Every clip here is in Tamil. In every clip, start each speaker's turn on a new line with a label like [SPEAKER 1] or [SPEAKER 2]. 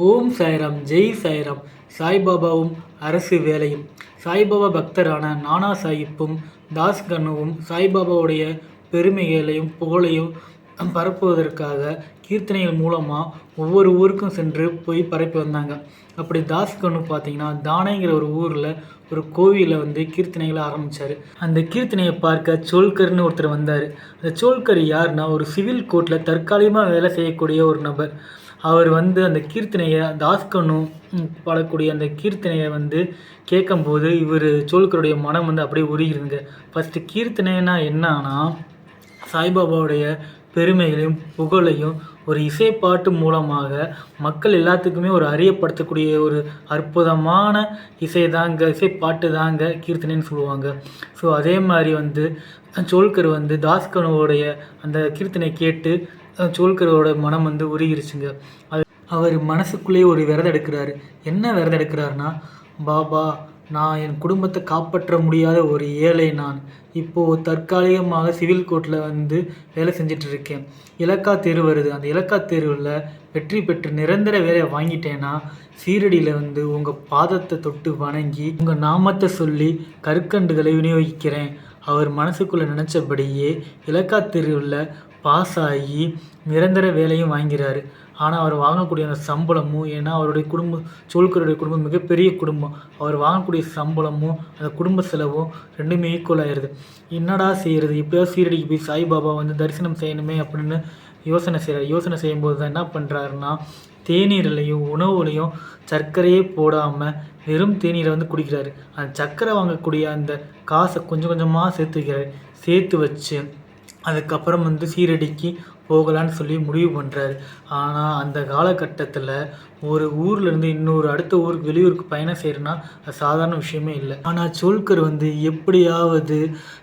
[SPEAKER 1] ஓம் சாய்ராம் ஜெய் சாய்ராம். சாய்பாபாவும் அரசு வேலையும். சாய்பாபா பக்தரான நானா சாஹிப்பும் தாஸ் கண்ணுவும் சாய்பாபாவுடைய பெருமைகளையும் புகழையும் பரப்புவதற்காக கீர்த்தனைகள் மூலமாக ஒவ்வொரு ஊருக்கும் சென்று போய் பரப்பி வந்தாங்க. அப்படி தாஸ் கண்ணு பார்த்தீங்கன்னா தானேங்கிற ஒரு ஊரில் ஒரு கோவிலில் வந்து கீர்த்தனைகளை ஆரம்பித்தார் அந்த கீர்த்தனையை பார்க்க சோல்கர்னு ஒருத்தர் வந்தார். அந்த சோல்கர் யாருன்னா ஒரு சிவில் கோர்ட்டில் தற்காலிகமாக வேலை செய்யக்கூடிய ஒரு நபர். அவர் வந்து அந்த கீர்த்தனையை தாஸ்கனு பாடக்கூடிய அந்த கீர்த்தனையை வந்து கேட்கும்போது இவர் சோல்கருடைய மனம் வந்து அப்படியே உருகிருங்க ஃபஸ்ட்டு கீர்த்தனைனா என்னன்னா சாய்பாபாவுடைய பெருமைகளையும் புகழையும் ஒரு இசைப்பாட்டு மூலமாக மக்கள் எல்லாத்துக்குமே ஒரு அறியப்படுத்தக்கூடிய ஒரு அற்புதமான இசை தாங்க இசைப்பாட்டு தாங்க கீர்த்தனைன்னு சொல்லுவாங்க. ஸோ அதே மாதிரி வந்து சோல்கர் வந்து தாஸ்கனுவோடைய அந்த கீர்த்தனை கேட்டு சோல்கரோட மனம் வந்து உருகிருச்சுங்க. அது அவர் மனசுக்குள்ளேயே ஒரு விரதம் எடுக்கிறாரு. என்ன விரதம் எடுக்கிறாருன்னா பாபா நான் என் குடும்பத்தை காப்பாற்ற முடியாத ஒரு ஏழை நான். இப்போது தற்காலிகமாக சிவில் கோர்ட்டில் வந்து வேலை செஞ்சுட்டு இருக்கேன் இலக்கா தேர்வு வருது. அந்த இலக்கா தேர்வில் வெற்றி பெற்று நிரந்தர வேலையை வாங்கிட்டேன்னா சீரடியில் வந்து உங்கள் பாதத்தை தொட்டு வணங்கி உங்கள் நாமத்தை சொல்லி கற்கண்டுகளை விநியோகிக்கிறேன். அவர் மனசுக்குள்ளே நினச்சபடியே இலக்கா தேர்வில் பாஸ் ஆகி நிரந்தர வேலையும் வாங்கிறாரு. ஆனால் அவர் வாங்கக்கூடிய அந்த சம்பளமும் ஏன்னா அவருடைய குடும்பம் சோழ்கருடைய குடும்பம் மிகப்பெரிய குடும்பம். அவர் வாங்கக்கூடிய சம்பளமும் அந்த குடும்ப செலவும் ரெண்டுமே ஈக்குவல் ஆயிடுது என்னடா செய்கிறது இப்போயாவது சீரடிக்கு போய் சாய்பாபா வந்து தரிசனம் செய்யணுமே அப்படின்னு யோசனை செய்கிறார் யோசனை செய்யும்போது தான் என்ன பண்ணுறாருன்னா தேநீர்லையும் உணவுலையும் சர்க்கரையே போடாமல் வெறும் தேநீரை வந்து குடிக்கிறாரு. அந்த சர்க்கரை வாங்கக்கூடிய அந்த காசை கொஞ்சம் கொஞ்சமாக சேர்த்து வைக்கிறாரு. சேர்த்து வச்சு அதுக்கப்புறம் வந்து சீரடிக்கு போகலான்னு சொல்லி முடிவு பண்ணுறாரு ஆனால் அந்த காலகட்டத்தில் ஒரு ஊர்லேருந்து இன்னொரு அடுத்த ஊருக்கு வெளியூருக்கு பயணம் செய்கிறனா அது சாதாரண விஷயமே இல்லை. ஆனால் சோல்கர் வந்து எப்படியாவது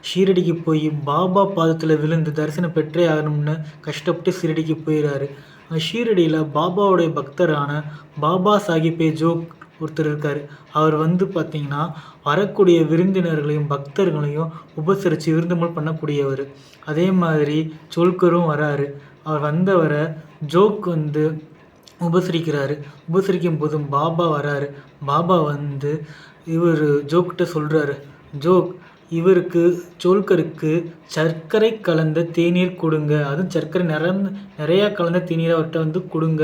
[SPEAKER 1] ஷீரடிக்கு போய் பாபா பாதத்தில் விழுந்து தரிசனம் பெற்றே ஆகணும்னு கஷ்டப்பட்டு ஷீரடிக்கு போயிடுறாரு ஷீரடியில் பாபாவுடைய பக்தரான பாபா சாஹிப்பே ஜோக் ஒருத்தர் இருக்கார். அவர் வந்து பார்த்திங்கன்னா வரக்கூடிய விருந்தினர்களையும் பக்தர்களையும் உபசரித்து விருந்தமல் பண்ணக்கூடியவர். அதே மாதிரி சொல்கரும் வராரு. அவர் வந்தவரை ஜோக் வந்து உபசரிக்கிறாரு. உபசரிக்கும் போதும் பாபா வராரு. பாபா வந்து இவர் ஜோக்கிட்ட சொல்கிறாரு ஜோக் இவருக்கு ஜோல்கருக்கு சர்க்கரை கலந்த தேநீர் கொடுங்க. அதுவும் சர்க்கரை நிறந்த நிறையா கலந்த தேநீர் அவர்கிட்ட வந்து கொடுங்க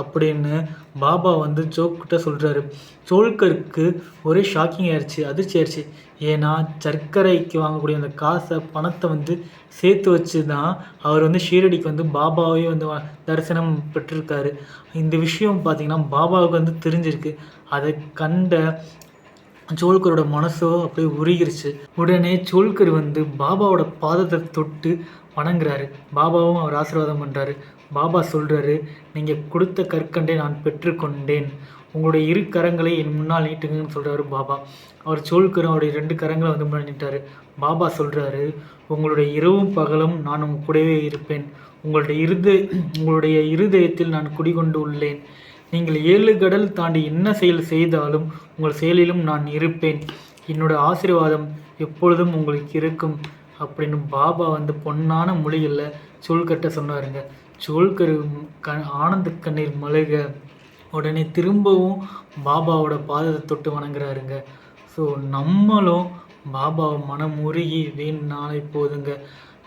[SPEAKER 1] அப்படின்னு பாபா வந்து ஜோக்கிட்ட சொல்கிறாரு சோல்கருக்கு ஒரே ஷாக்கிங் ஆயிடுச்சு அதிர்ச்சி ஆயிடுச்சு ஏன்னா சர்க்கரைக்கு வாங்கக்கூடிய அந்த காசை பணத்தை வந்து சேர்த்து வச்சு தான் அவர் வந்து ஷீரடிக்கு வந்து பாபாவே வந்து தரிசனம் பெற்றிருக்காரு. இந்த விஷயம் பார்த்திங்கன்னா பாபாவுக்கு வந்து தெரிஞ்சிருக்கு. அதை கண்ட சோல்கரோட மனசோ அப்படியே உருகிருச்சு. உடனே சோல்கர் வந்து பாபாவோட பாதத்தை தொட்டு வணங்குறாரு. பாபாவும் அவர் ஆசீர்வாதம் பண்ணுறாரு பாபா சொல்கிறாரு நீங்கள் கொடுத்த கற்கண்டை நான் பெற்றுக்கொண்டேன். உங்களுடைய இரு கரங்களை என் முன்னால் நீட்டுங்கன்னு சொல்கிறாரு பாபா. அவர் சோல்கர் அவருடைய ரெண்டு கரங்களை வந்து முன்னாடி நீட்டார். பாபா சொல்கிறாரு உங்களுடைய இரவும் பகலும் நான் உங்கள் கூடவே இருப்பேன். உங்களுடைய இருத உங்களுடைய இருதயத்தில் நான் குடிகொண்டு உள்ளேன். நீங்கள் ஏழு கடல் தாண்டி என்ன செயல் செய்தாலும் உங்கள் செயலிலும் நான் இருப்பேன். என்னோட ஆசீர்வாதம் எப்பொழுதும் உங்களுக்கு இருக்கும். அப்படின்னு பாபா வந்து பொன்னான மொழிகளில் சொல்கட்ட சொன்னாருங்க. சோல்கரு க ஆனந்த கண்ணீர் மழுக உடனே திரும்பவும் பாபாவோட பாதத்தை தொட்டு வணங்குறாருங்க. ஸோ நம்மளும் பாபாவை மனம் உருகி வீண் நாளை போதுங்க.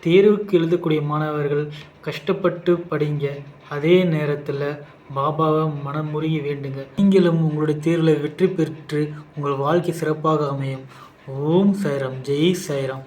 [SPEAKER 1] தேர்வுக்கு எழுதக்கூடிய மாணவர்கள் கஷ்டப்பட்டு படிங்க. அதே நேரத்தில் பாபாவை மனம் முருகி வேண்டுங்க. நீங்களும் உங்களுடைய தேர்வில் வெற்றி பெற்று உங்கள் வாழ்க்கை சிறப்பாக அமையும். ஓம் சைராம் ஜெய் சைராம்